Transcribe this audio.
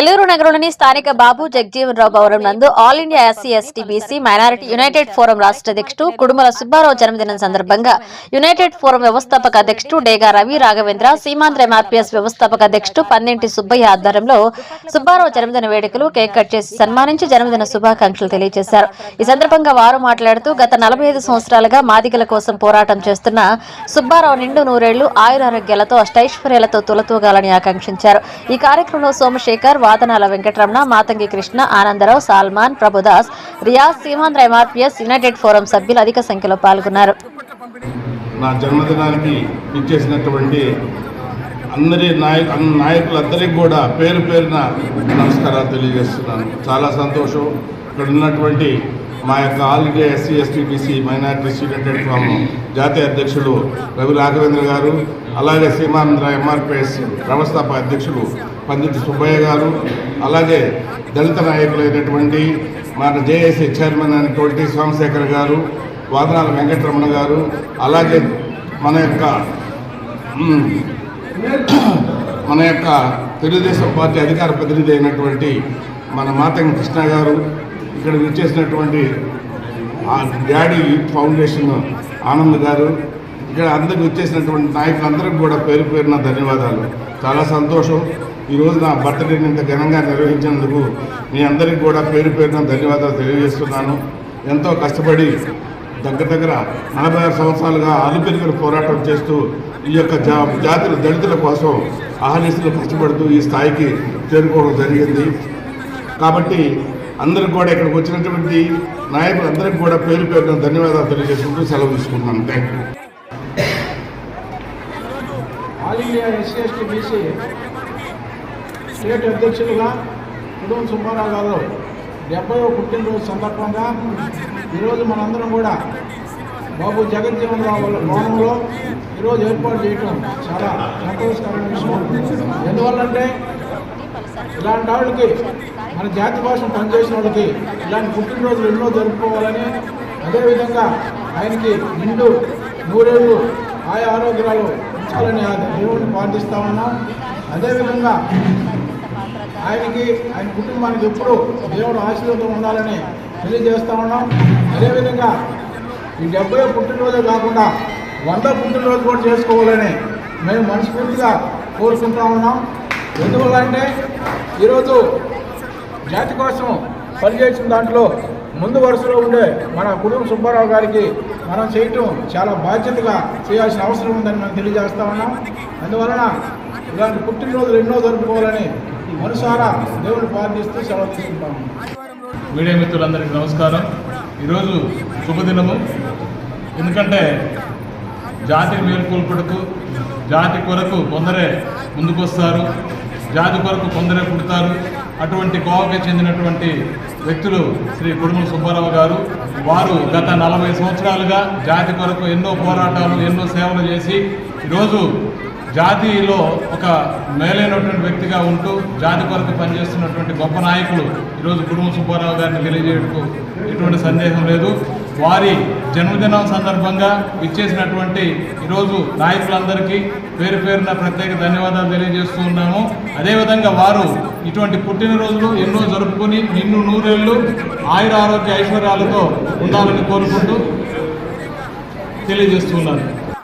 నెల్లూరు నగరంలోని స్థానిక బాబు జగజీవన్ రావు భవనం నందు all India SC ST BC minority united forum రాష్ట్ర అధ్యక్షుడు కుడుమల సుబ్బారావు జన్మదినం సందర్భంగా యునైటెడ్ ఫోరం వ్యవస్థాపక అధ్యక్షుడు డేగా రవి రాఘవేంద్ర సీమాంధ్ర ఎంఆర్పీఎస్ వ్యవస్థాపక అధ్యక్షుడు పన్నెంటి సుబ్బయ్య ఆధ్వర్యంలో సుబ్బారావు జన్మదిన వేడుకలు కేక్ కట్ చేసి సన్మానించి జన్మదిన శుభాకాంక్షలు తెలియజేశారు. ఈ సందర్భంగా వారు మాట్లాడుతూ గత నలభై ఐదు సంవత్సరాలుగా మాదిగల కోసం పోరాటం చేస్తున్న సుబ్బారావు నిండు నూరేళ్ళు ఆయురారోగ్యాలతో అష్టైశ్వర్యాలతో తులతూగాలని ఆకాంక్షించారు. ఈ కార్యక్రమంలో సోమశేఖర్ వాదనాల వెంకటరమణ మాతంగి కృష్ణ ఆనందరావు సాల్మాన్ ప్రభుదాస్ రియాజ్ సీమాంధ్ర ఎంఆర్పిఎస్ యునైటెడ్ ఫోరం సభ్యులు అధిక సంఖ్యలో పాల్గొన్నారు. నా జన్మదినానికి ఇచ్చేసినటువంటి అందరి నాయక నాయకులందరికీ కూడా పేరు పేరున నమస్కారాలు తెలియజేస్తున్నాను. చాలా సంతోషం. ఇక్కడ ఉన్నటువంటి మా యొక్క all India SC ST BC minorities united forum జాతీయ అధ్యక్షులు రవి రాఘవేంద్ర గారు అలాగే సీమాంధ్ర ఎంఆర్పిఎస్ వ్యవస్థాపక అధ్యక్షులు పందిటి సుబ్బయ్య గారు అలాగే దళిత నాయకులైనటువంటి మన జేఏసీ చైర్మన్ అయినటువంటి సోమశేఖర్ గారు వాదనాల వెంకటరమణ గారు అలాగే మన యొక్క మన యొక్క తెలుగుదేశం పార్టీ అధికార ప్రతినిధి అయినటువంటి మన మాతంగి కృష్ణ గారు ఇక్కడ వచ్చేసినటువంటి డాడీ యూత్ ఫౌండేషన్ ఆనంద్ గారు ఇక్కడ అందరికి వచ్చేసినటువంటి నాయకులందరికీ కూడా పేరు పేరున ధన్యవాదాలు. చాలా సంతోషం. ఈరోజు నా బర్త్డేని ఇంత ఘనంగా నిర్వహించినందుకు మీ అందరికీ కూడా పేరు పేరున ధన్యవాదాలు తెలియజేస్తున్నాను. ఎంతో కష్టపడి దగ్గర దగ్గర నలభై ఆరు సంవత్సరాలుగా అలుపెరుగుల పోరాటం చేస్తూ ఈ యొక్క జా జాతుల దళితుల కోసం ఆహర్నిశలు కష్టపడుతూ ఈ స్థాయికి చేరుకోవడం జరిగింది. కాబట్టి అందరికి కూడా ఇక్కడికి వచ్చినటువంటి నాయకులందరికీ కూడా పేరు పేరున ధన్యవాదాలు తెలియజేసుకుంటూ సెలవు తీసుకుంటున్నాను thank you all India SC BC state అధ్యక్షులుగా కుటుంబ సుబ్బారావు గారు డెబ్బై పుట్టినరోజు సందర్భంగా ఈరోజు మనందరం కూడా బాబు జగజ్జీవన్ రావు భవనంలో ఈరోజు ఏర్పాటు చేయడం చాలా సంతోషకరమైన విషయం. ఎందువల్లంటే ఇలాంటి వాళ్ళకి మన జాతి భాషను పనిచేసిన వాళ్ళకి ఇలాంటి పుట్టినరోజులు ఎన్నో జరుపుకోవాలని అదేవిధంగా ఆయనకి నిండు నూరేళ్ళు ఆయా ఆరోగ్యాలు ఉంచాలని ఆ దేవుడిని ప్రార్థిస్తా ఉన్నాం. అదేవిధంగా ఆయనకి ఆయన కుటుంబానికి ఎప్పుడూ దేవుడు ఆశీర్వాదం ఉండాలని తెలియజేస్తా ఉన్నాం. అదేవిధంగా ఈ డెబ్బై పుట్టినరోజే కాకుండా వంద పుట్టినరోజు కూడా చేసుకోవాలని మేము మనస్ఫూర్తిగా కోరుకుంటా ఉన్నాం. ఎందువల్ల అంటే ఈరోజు జాతి కోసం పనిచేసిన దాంట్లో ముందు వరుసలో ఉండే మన కుటుంబ సుబ్బారావు గారికి మనం చేయటం చాలా బాధ్యతగా చేయాల్సిన అవసరం ఉందని మనం తెలియజేస్తా ఉన్నాం. అందువలన ఇలాంటి పుట్టినరోజులు ఎన్నో జరుపుకోవాలని మనసారా దేవుని ప్రార్థిస్తూ సెలవు తీసుకుంటాము మీడియా మిత్రులందరికీ నమస్కారం. ఈరోజు శుభదినము. ఎందుకంటే జాతి మేల్కొల్పుటకు జాతి కొరకు కొందరే ముందుకొస్తారు. జాతి కొరకు కొందరే పుడతారు. అటువంటి గోవాకి చెందినటువంటి వ్యక్తులు శ్రీ కుడుముల సుబ్బారావు గారు. వారు గత నలభై సంవత్సరాలుగా జాతి కొరకు ఎన్నో పోరాటాలు ఎన్నో సేవలు చేసి ఈరోజు జాతిలో ఒక మేలైనటువంటి వ్యక్తిగా ఉంటూ జాతి కొరకు పనిచేస్తున్నటువంటి గొప్ప నాయకులు ఈరోజు కుటుంబ సుబ్బారావు గారిని తెలియజేయటకు ఎటువంటి సందేహం లేదు. వారి జన్మదినం సందర్భంగా ఇచ్చేసినటువంటి ఈరోజు నాయకులందరికీ పేరు పేరున ప్రత్యేక ధన్యవాదాలు తెలియజేస్తూ ఉన్నాము. అదేవిధంగా వారు ఇటువంటి పుట్టినరోజులు ఎన్నో జరుపుకొని నిన్ను నూరేళ్ళు ఆయుర ఆరోగ్య ఐశ్వర్యాలతో ఉండాలని కోరుకుంటూ తెలియజేస్తున్నాను